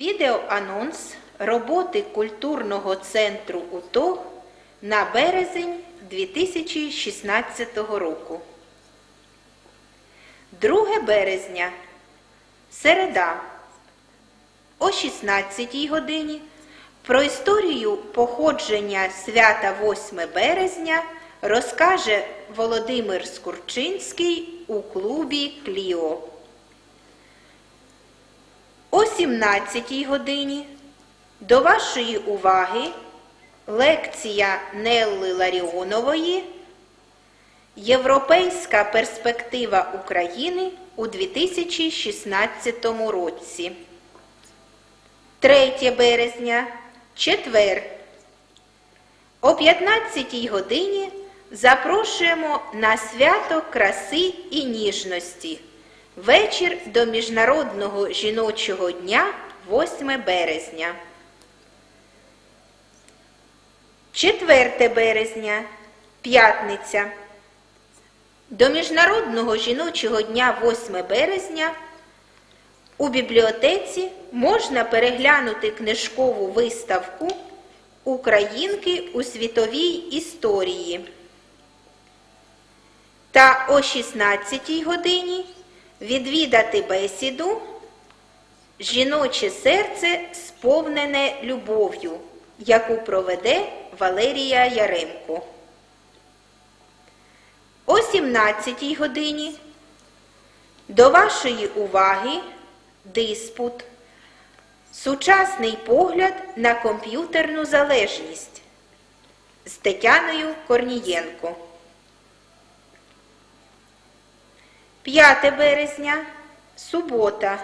Відеоанонс роботи культурного центру УТОГ на березень 2016 року. 2 березня. Середа. О 16 годині про історію походження свята 8 березня розкаже Володимир Скурчинський у клубі Кліо. О 17 годині до вашої уваги лекція Нелли Ларіонової Європейська перспектива України у 2016 році. 3 березня, четвер. О 15 годині запрошуємо на свято краси і ніжності. Вечір до Міжнародного жіночого дня 8 березня. 4 березня, п'ятниця. До Міжнародного жіночого дня 8 березня у бібліотеці можна переглянути книжкову виставку Українки у світовій історії. Та о 16 годині відвідати бесіду Жіноче серце сповнене любов'ю, яку проведе Валерія Яремко. О 17 годині до вашої уваги диспут. Сучасний погляд на комп'ютерну залежність з Тетяною Корнієнко. 5 березня, субота.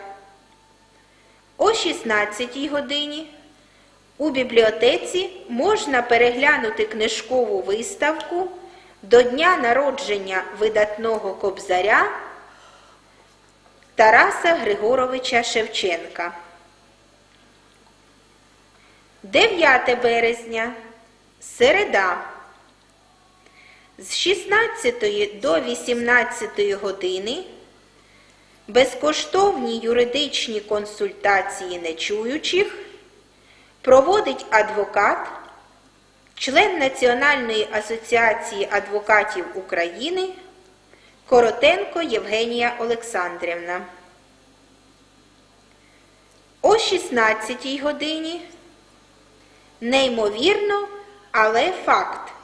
О 16 годині у бібліотеці можна переглянути книжкову виставку до дня народження видатного кобзаря Тараса Григоровича Шевченка. 9 березня, середа. З 16 до 18 години безкоштовні юридичні консультації нечуючих проводить адвокат, член Національної асоціації адвокатів України Коротенко Євгенія Олександрівна. О 16 годині неймовірно, але факт.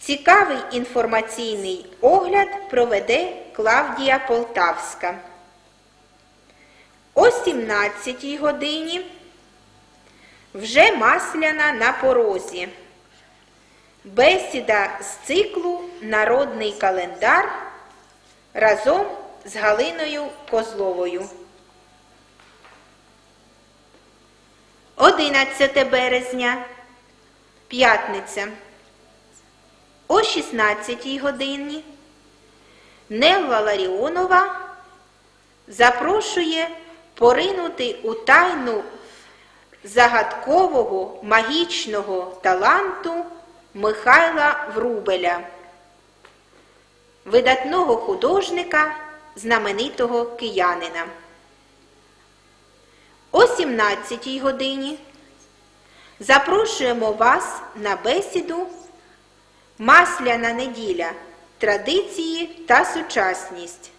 Цікавий інформаційний огляд проведе Клавдія Полтавська. О 17 годині вже масляна на порозі. Бесіда з циклу Народний календар разом з Галиною Козловою. 11 березня. П'ятниця. О 16 годині Нелла Ларіонова запрошує поринути у тайну загадкового магічного таланту Михайла Врубеля, видатного художника, знаменитого киянина. О 17 годині запрошуємо вас на бесіду Масляна неділя. Традиції та сучасність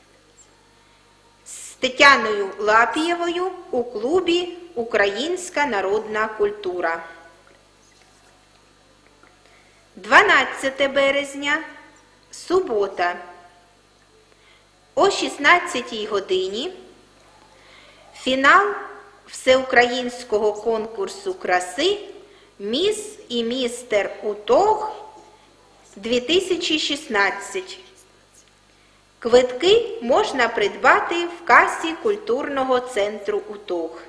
з Тетяною Лапієвою у клубі Українська народна культура. 12 березня. Субота. О 16 годині. Фінал всеукраїнського конкурсу краси Міс і містер Утог 2016. Квитки можна придбати в касі культурного центру УТОГ.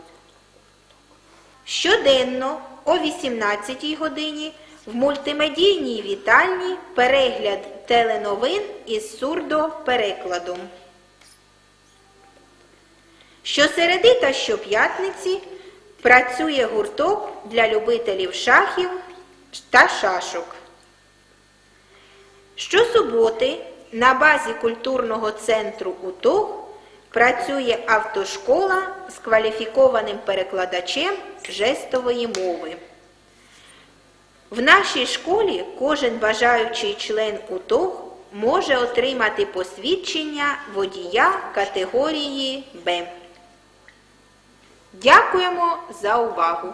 Щоденно о 18 годині в мультимедійній вітальні перегляд теленовин із сурдоперекладом. Щосереди та щоп'ятниці працює гурток для любителів шахів та шашок. Щосуботи на базі культурного центру УТОГ Працює автошкола з кваліфікованим перекладачем жестової мови. В нашій школі кожен бажаючий член УТОГ може отримати посвідчення водія категорії Б. Дякуємо за увагу!